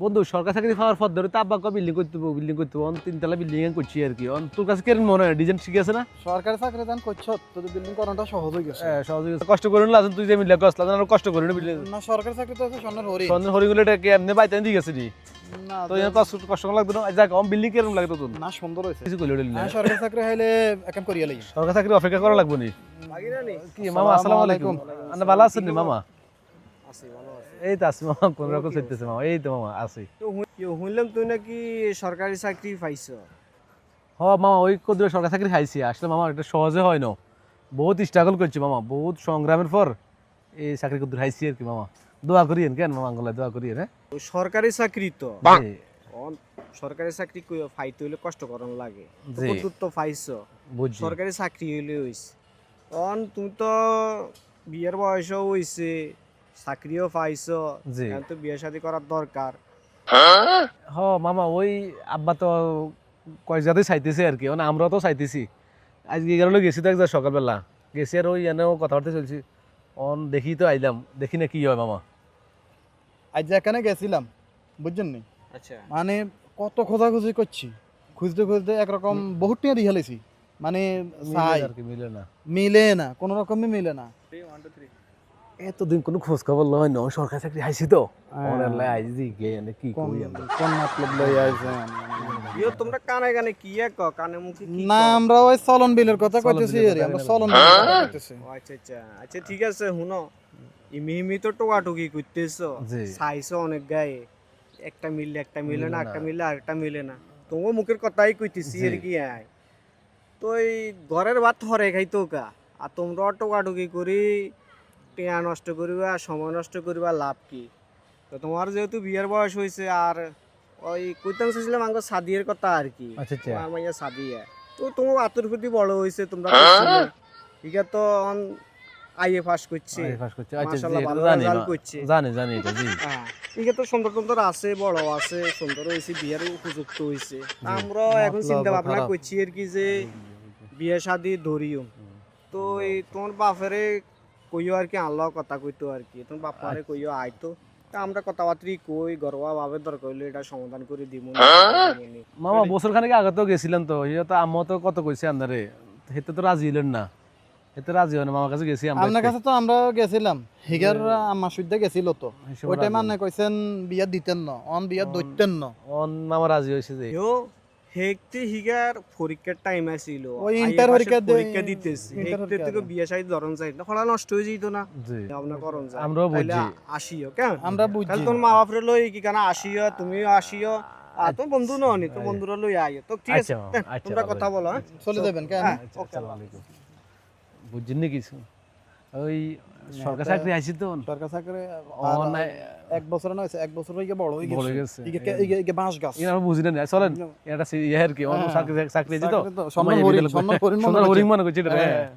বন্ধু সরকার চাকরি পাওয়ার পর ধরে তো আব্বা বিল্ডিং করতে বিল্ডিং করতে অন তিনতলা বিল্ডিং করছি আর কি। অন তোর কাছে কেন মনে হয়? ডিজাইন শিখে আছে না? সরকারি চাকরি দান করছ তোদের বিল্ডিং করাটা সহজ হয়ে গেছে। হ্যাঁ, সহজে কষ্ট করে নিলে তুই যে মিলে কষ্ট লাগে কষ্ট করে না সরকারি চাকরি তো আছে স্বর্ণের হরি। সন্ধ্যা হরিগুলো এটা কি এমনি বাইতে দিয়ে গেছে নি। না তো এখানে কষ্ট কষ্ট লাগবে না? যাক অন বিল্ডিং কেরম লাগে তো তোর? না সুন্দর হয়েছে। কিছু করলে হ্যাঁ সরকারি চাকরি হইলে এখন করিয়া লাগি। সরকার চাকরি অপেক্ষা করা লাগবে নি? কি মামা আসসালামু আলাইকুম। আপনি ভালো আছেন নি মামা? এই তো আছি মামা কোন রকম চলতেছে মামা? এই তো মামা আছি। শুনলাম তুই নাকি সরকারি চাকরি পাইছ। হ মামা ওই কদরে সরকার চাকরি খাইছি। আসলে মামা এটা সহজে হয় না। বহুত স্ট্রাগল করছি মামা বহুত সংগ্রামের পর এই চাকরি কদর খাইছি আর কি মামা। দোয়া করিয়েন কেন মামা আঙ্গুলা দোয়া করিয়েন হ্যাঁ? সরকারি চাকরি তো। অন সরকারি চাকরি কই ফাইতে হইলে কষ্ট করন লাগে। কতদূর তো পাইছ বুঝছি। সরকারি চাকরি হইলে হইছে। অন তুমি তো বিয়ের বয়সও হইছে। চাকরিও পাইছো জি। তো বিয়ে শাদী করার দরকার। হ মামা ওই আব্বা তো কয়েক চাইতেছে আর কি। মানে আমরাও তো চাইতেছি। আজকে এগারো গেছি তো একবার সকালবেলা। গেছি আর ওই এনেও কথাবার্তা চলছি। অন দেখি তো আইলাম। দেখি না কি হয় মামা। আজ যেখানে গেছিলাম বুঝছেন নি? আচ্ছা। মানে কত খোঁজাখুঁজি করছি। খুঁজতে খুঁজতে একরকম বহুত টিয়া দিয়ে হেলেছি মানে মিলে চাই। আর কি মিলে না। মিলে না কোনো রকমই মিলে না। এতদিন কোনো খোঁজ খবর লয় না সরকারি চাকরি হাইছি তো। হ্যাঁ। ওনার গে এনে কি কোন করি কোন মতলব লই আইছেন? তোমরা কানে কানে কি এক কানে মুখে কি না আমরা ওই চলন বিলের কথা কইতেছি আরে আমরা চলন বিলের কথা কইতেছি। আচ্ছা আচ্ছা। আচ্ছা ঠিক আছে শুনো। ইমি ইমি তো টোকাটুকি করতেছো। অনেক গায়ে। একটা মিললে একটা মিলে না না। একটা মিললে আরেকটা মিলে না। তোমার মুখের কথাই কইতেছি আর কি আয়? তো এই ঘরের ভাত হরে খাইতো কা। আর তোমরা টোকাটুকি করি টেয়া নষ্ট করিবা সময় নষ্ট করিবা লাভ কি? তো তোমার যেহেতু বিয়ের বয়স হয়েছে আর ওই কইতাম চাইছিলাম আমার সাদিয়ের কথা আর কি। আচ্ছা আচ্ছা। আমার ইয়া সাদিয়া। তো তোমার আতুর প্রতি বড় হয়েছে তোমরা ঠিক আছে তো আইএ পাস করছে। আচ্ছা জি মাশাআল্লাহ, ভালো জানি রেজাল্ট করছে। জানি জানি এটা জি। হ্যাঁ। ঠিক আছে সুন্দর সুন্দর আছে বড় আছে সুন্দর হয়েছে বিয়ের উপযুক্ত হয়েছে আমরা এখন চিন্তা ভাবনা। করছি আর কি যে বিয়ে শাদি ধরিও। তো এই তোমার বাপেরে কইও আর কি আল্লাহ কথা কইতো আর কি। তোমার বাপারে আচ্ছা। কইও আইতো। তা আমরা কথাবার্তি কই গরবা ভাবে দরকার হইলে এটা সমাধান করে দিব মামা বছর খানেক আগে তো গেছিলেন তো ইয়ে তো আম্মা তো কত কইছে আন্দারে হেতে তো রাজি হলেন না। হেতে রাজি হয় না মামার কাছে গেছি আমরা আপনার কাছে তো আমরা গেছিলাম হিগার আমার সুদ্ধা গেছিল তো। ওই টাইম মানে কইছেন বিয়া দিতেন না অন বিয়া দইতেন না। অন মামা রাজি হয়েছে যে। ইয়ো হেকতে হিগার পরীক্ষার টাইম আছিল। ওই পাশের পরীক্ষা পরীক্ষা দিতেছি। হেকতে থেকে। বিয়ে শাদি ধরন না খোলা নষ্ট হয়ে যেত না। জি। আপনার করন যায়। আমরাও তাইলে বুঝছি। আসিও কেন আমরা কাল বুঝছি তোর মা বাপরে লই কি কানা আসিও তুমিও আসিও। আর তোর বন্ধু ননি তোর বন্ধুরা লই আইও। তো ঠিক আছে আচ্ছা হ্যাঁ, আচ্ছা, তোমরা কথা বলো হ্যাঁ? চলে যাবেন কেন? হ্যাঁ, আচ্ছা, ওকে, আসসালামু আলাইকুম। বুঝছেন কিছু? ওই সরকার চাকরি আইছি তো সরকার চাকরি এক বছর না হয়েছে এক বছর হয়ে বড় হয়ে গেছে গেছে ইগে ইগে ইগে বাঁশ গাছ এরা বুঝি না চলেন এটা ইয়ে আর কি অন্য হ্যাঁ। চাকরি চাকরি আইছি তো সময় মনে করছে। হরিণ মনে করছি এটা হ্যাঁ। হ্যাঁ।